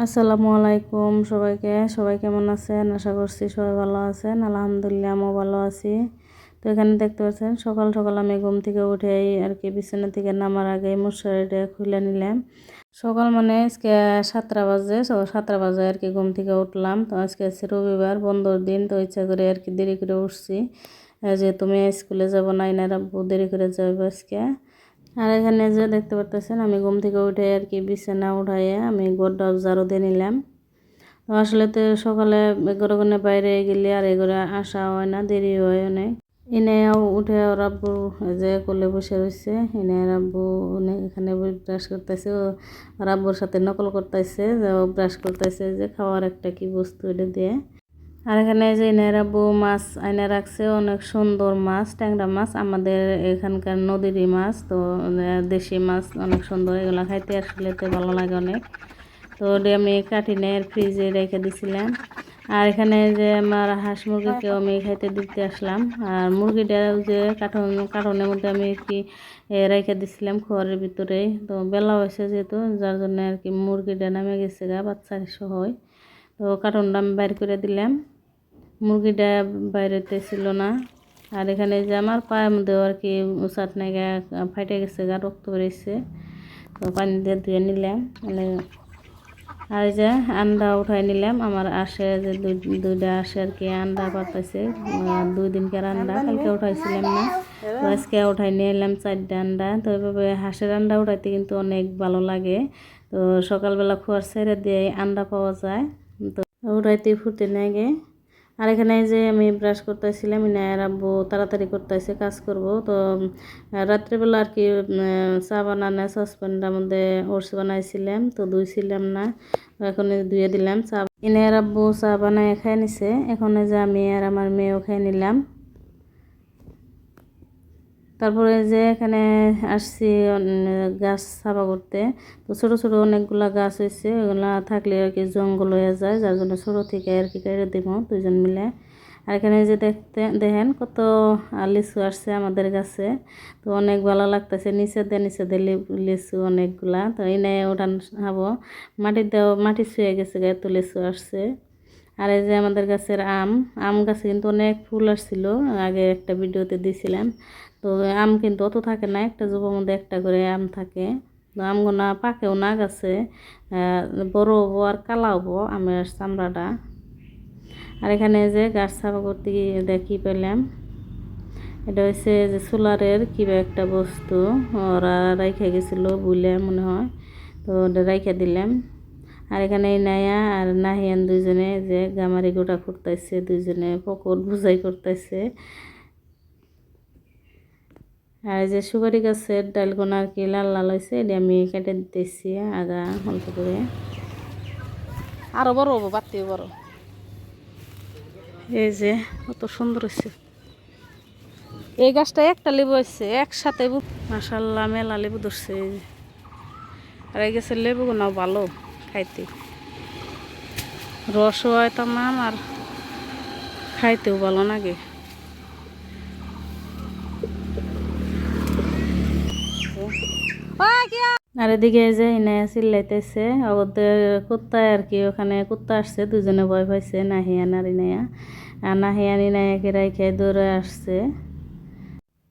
আসসালামু আলাইকুম সবাইকে। সবাই কেমন আছেন? আশা করছি সবাই ভালো আছেন। আলহামদুলিল্লাহ আমিও ভালো আছি। তো এখানে দেখতে পাচ্ছেন, সকাল সকাল আমি ঘুম থেকে উঠে আর কি বিছানা থেকে নামার আগে মশারিটা খুলে নিলাম। সকাল মানে আজকে সাতটা বাজে সাতটা বাজে আর কি ঘুম থেকে উঠলাম। তো আজকে আছে রবিবার, বন্ধর দিন, তো ইচ্ছা করে আর কি দেরি করে উঠছি। যে তুমি স্কুলে যাব না এনারা দেরি করে যাবে আজকে। আর এখানে যে দেখতে পারতেছেন, আমি ঘুম থেকে উঠে আর কি বিছানা উঠাইয়ে আমি গোড্ডা ঝাড়ু দিয়ে নিলাম। তো আসলে তো সকালে এগারো গুণে বাইরে গেলে আর এগুলো আসা হয় না, দেরি হয় অনেক। এনে উঠে রাব্বু যে কোলে বসে রয়েছে, এনে রাব্বু অনেক এখানে ব্রাশ করতেছে। ও রাব্বুর সাথে নকল করতেছে, যে ও ব্রাশ করতেছে যে খাওয়ার একটা কি বস্তু এটা দিয়ে। আর এখানে যে নেরা বউ মাছ আইনে রাখছে, অনেক সুন্দর মাছ, ট্যাংরা মাছ। আমাদের এখানকার নদীরই মাছ, তো দেশি মাছ অনেক সুন্দর। এগুলো খাইতে আসলে তো ভালো লাগে অনেক। তো ওটা আমি কাটিনে ফ্রিজে রেখে দিছিলাম। আর এখানে যে আমার হাঁস মুরগিকেও আমি খাইতে দিতে আসলাম। আর মুরগিটা যে কাঠন কাটনের মধ্যে আমি কি রেখে দিছিলাম খোয়ারের ভিতরে। তো বেলা হয়েছে যেহেতু, যার জন্য আর কি মুরগিটা নামে গেছে গা বাচ্চা সহ তো কার্টনটা আমি বাইর করে দিলাম। মুরগিটা বাইরেতে ছিল না। আর এখানে যে আমার পায়ের মধ্যে আর কি উচাট নাইগা ফাইটে গেছে, গা রক্ত বেরিয়েছে তো পানি দিয়ে ধুয়ে নিলাম। মানে আর যে আন্ডা উঠাই নিলাম। আমার আসে যে দুইটা আসে আর কি আন্ডা পাতাইছে। দুই দিনকার আন্ডা কালকে উঠাইছিলাম না। তো আজকে উঠাই নিয়ে এলাম চারটা আন্ডা। তো এইভাবে হাঁসের আন্ডা উঠাইতে কিন্তু অনেক ভালো লাগে। তো সকালবেলা খোয়ার ছেড়ে দিয়ে আন্ডা পাওয়া যায়। তো উঠাইতে ফুটে নেগে আর এখানে যে আমি ব্রাশ করতেছিলাম ইনায়ের আব্বু তাড়াতাড়ি করতেছে, কাজ করব। তো রাত্রেবেলা আর কি চা বানানো সসপ্যানটার মধ্যে ওটস বানাইছিলাম, তো ধুইছিলাম না। এখন ধুয়ে দিলাম, চা ইনায়ের আব্বু চা বানায় খাই নিছে। এখন যে আমি আর আমার মেয়েও খাই নিলাম। তারপরে যে এখানে আসছি গাছ সাফা করতে, তো ছোটো ছোটো অনেকগুলো গাছ হয়েছে ওগুলো থাকলে আর কি জঙ্গল হয়ে যায়, যার জন্য ছোটো থেকে আর কি কেটে দিব দুইজন মিলে। আর এখানে যে দেখতে, দেখেন কত লিচু আসছে আমাদের গাছে, তো অনেক ভালো লাগতেছে, নিচে দিয়ে নিচে দিয়ে লিচু অনেকগুলা, তো এনে ওঠান খাব মাটিতেও, মাটি শুয়ে গেছে গায়ে, তো লিচু আসছে। আর এই যে আমাদের গাছের আম আম গাছে কিন্তু অনেক ফুল আসছিল, আগে একটা ভিডিওতে দিছিলাম তো আম কিন্তু অত থাকে না, একটা জুবোর মধ্যে একটা করে আম থাকে। তো আমগুনা পাকেও না গাছে বড় হব আর কালা হব আমের চামড়াটা। আর এখানে যে গাছ সাফা করতে দেখি পেলাম? এটা হচ্ছে যে সোলারের কিবা একটা বস্তু, ওরা রাইখে গেছিল বুলে মনে হয়। তো ওটা রাইখে দিলাম। আর এখানে নায়া আর নাহিয়ান দুইজনে যে গামারি গোটা করতেছে দুইজনে পকর বুঝাই করতেছে আর যে সুপারি গাছের ডালগোনা আর কি লাল লাল হয়েছে এটা আমি কেটে দিতেছি আগা অল্প করে। আরও বড় হব বাড়তেও বড়। এই যে কত সুন্দর হয়েছে এই গাছটা একটা লেবু হয়েছে একসাথে মাসাল্লাহ মেলা লেবু ধরছে আর এই গাছের লেবুগুলো ভালো। খাইতে। রসও হয় তাম আর খাইতেও ভালো লাগে। আর এদিকে যে ইনে চিল্লাইতেছে ওদের কুত্তায় আর কি ওখানে কুত্তা আসছে, দুজনে ভয় পাইছে, নাহিয়ান আর ইনায়া। আর নাহিয়ান ইনায়াকে রাইখে দৌড়ে আসছে।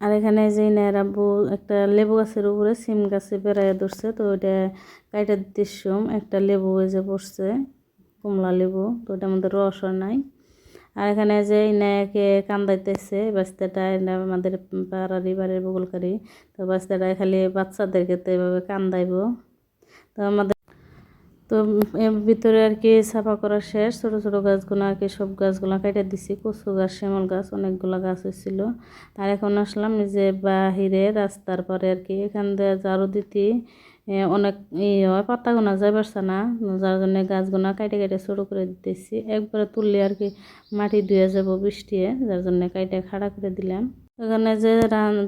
আর এখানে যে আব্বু একটা লেবু গাছের উপরে সিম গাছে বেড়াইয়া ধরছে, তো ওইটা কাইটার দিতে একটা লেবু হয়ে যে পড়ছে, কমলা লেবু, তো ওটার মধ্যে রস নাই। আর এখানে যে ইনায়াকে কান্দাইতেছে বাচ্চাটা আমাদের পাড়ারি বাড়ির বগলকারী, তো বাচ্চাটা খালি বাচ্চাদেরকে তো এভাবে কান্দাইব তো আমাদের তো ভিতরে আর কি সাফা করা শেষ, ছোটো ছোটো গাছগুলো আর কি সব গাছগুলো কেটে দিছি। কচু গাছ, শ্যামল গাছ, অনেকগুলো গাছ হয়েছিল। আর এখন আসলাম যে বাহিরে রাস্তার পরে আর কি। এখান দিয়ে ঝাড়ু দিতে অনেক ই হয় পাতা গোনা যাই পারছে না। যার জন্য গাছগুনা কাইটে কাইটে ছোটো করে দিতেছি। একবারে তুললে আর কি মাটি ধুয়ে যাব বৃষ্টিয়ে যার জন্য কাইটে খাড়া করে দিলাম। এখানে যে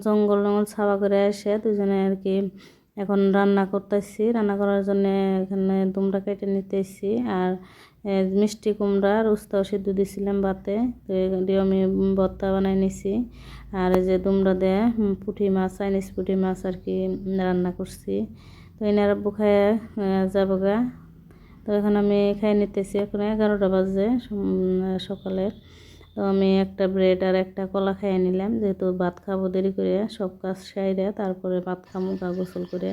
জঙ্গল জঙ্গল ছাওয়া করে আসে, দুজনে আর কি এখন রান্না করতেছি। রান্না করার জন্য এখানে দুমড়া কেটে নিতেছি। আর মিষ্টি কুমড়া আর উস্তাও সিদ্ধ দিছিলাম বাতে তো এগুলো আমি ভর্তা বানাই নিছি। আর যে দুমড়া দেয় পুঁটি মাছ, চাইনিজ পুঁটি মাছ আর কি রান্না করছি। তো এনারা বুখায় যাব গা। তো এখন আমি খাই নিতেছি। এখন এগারোটা বাজে সকালের। তো আমি একটা ব্রেড আর একটা কলা খাইয়ে নিলাম। যেহেতু ভাত খাব দেরি করে সব কাজ সাইরে তারপরে ভাত খামো গা গোসল করে।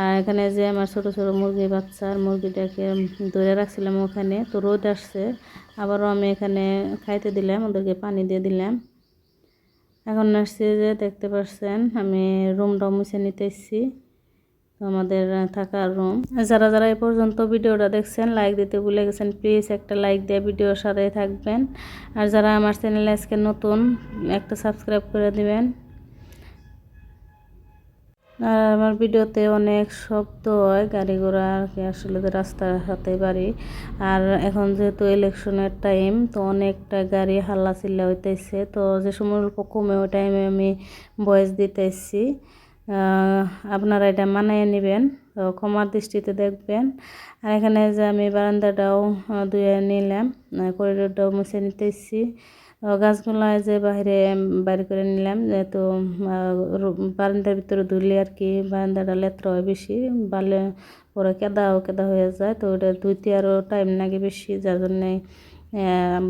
আর এখানে যে আমার ছোট ছোট মুরগি বাচ্চার মুরগিটাকে ধরে রাখছিলাম ওখানে, তো রোদ আসছে। আবারও আমি এখানে খাইতে দিলাম, ওদেরকে পানি দিয়ে দিলাম। এখন আসছি যে দেখতে পাচ্ছেন আমি রুমটা মুছে নিতে এসেছি আমাদের থাকার রুম যারা যারা এই পর্যন্ত ভিডিওটা দেখছেন লাইক দিতে ভুলে গেছেন প্লিজ একটা লাইক দিয়ে ভিডিওর সাথে থাকবেন। আর যারা আমার চ্যানেলে আজকে নতুন, একটা সাবস্ক্রাইব করে দিবেন। আর আমার ভিডিওতে অনেক শব্দ হয়, গাড়ি ঘোড়া আর কি, আসলে রাস্তার সাথে বাড়ি। আর এখন যেহেতু ইলেকশনের টাইম তো অনেকটা গাড়ি হাল্লা চিল্লা হইতেছে। তো যে সময় কমে ওই টাইমে আমি ভয়েস দিতেছি। আপনারা এটা মানিয়ে নেবেন, তো ক্ষমার দৃষ্টিতে দেখবেন। আর এখানে যে আমি বারান্দাটাও ধুয়ে নিলাম করিডোরটাও মুছে নিতেছি। গাছগুলা যে বাইরে বাইরে করে নিলাম, যেহেতু বারান্দার ভিতরে ধুলে আর কি, বারান্দাটা লেত্রা হয় বেশি, বালে পরে কেদাও কেদা হয়ে যায়, তো ওটা ধুইতে আরও টাইম লাগে বেশি, যার জন্যে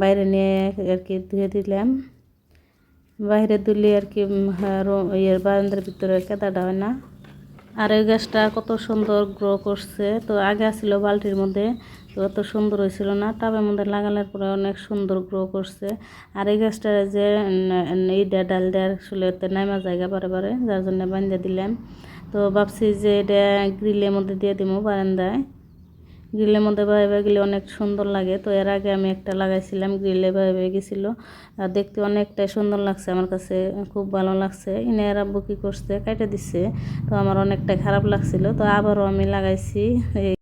বাইরে নিয়ে আর কি ধুয়ে দিলাম। বাইরে দুলি আর কি হ্যাঁ, ইয়ের বারান্দার ভিতরে কেদাটা হয় না। আর এই গাছটা কত সুন্দর গ্রো করছে। তো আগে ছিল বালতির মধ্যে তো অত সুন্দর হয়েছিল না। টাবের মধ্যে লাগানোর পরে অনেক সুন্দর গ্রো করছে। আর এই গাছটা যে এইটা ডাল দেওয়ার আসলে নামা জায়গা বারে বারে যার জন্য বান্ধে দিলাম। তো ভাবছি যে এটা গ্রিলের মধ্যে দিয়ে দিব বারান্দায়। গ্রিলের মধ্যে বাইবে গেলে অনেক সুন্দর লাগে। তো এর আগে আমি একটা লাগাইছিলাম, গ্রিলে বাইবে গেছিল। আর দেখতে অনেকটাই সুন্দর লাগছে আমার কাছে, খুব ভালো লাগছে। ইনে এর আব্বু কী করছে? কাইটে দিচ্ছে তো আমার অনেকটাই খারাপ লাগছিল। তো আবারও আমি লাগাইছি।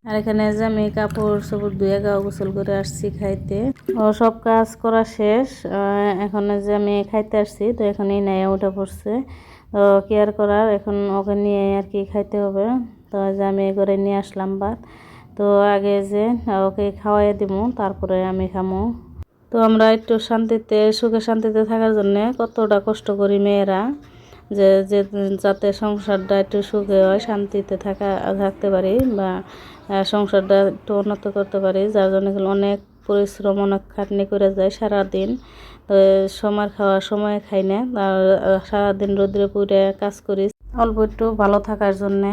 আর এখানে যে আমি কাপড় চোপড় ধুয়ে গাও গোসল করে আসছি খাইতে। ও সব কাজ করা শেষ। এখন যে আমি খাইতে আসছি, তো এখন এই নাই উঠে পড়ছে। তো কেয়ার করার? এখন ওকে নিয়ে আর কি খাইতে হবে। তো যে আমি করে নিয়ে আসলাম ভাত। তো আগে যে ওকে খাওয়াই দিব তারপরে আমি খামো। তো আমরা একটু শান্তিতে, সুখে শান্তিতে থাকার জন্যে কতটা কষ্ট করি মেয়েরা, যে যে যাতে সংসারটা একটু সুখে হয়, শান্তিতে থাকা, থাকতে পারি বা সংসারটা একটু উন্নত করতে পারি, যার জন্য অনেক পরিশ্রম, অনেক খাটনি করে যায় সারাদিন। সময় খাওয়ার সময় খাই না, আর সারাদিন রোদ্রে পুড়ে কাজ করি। অল্প একটু ভালো থাকার জন্যে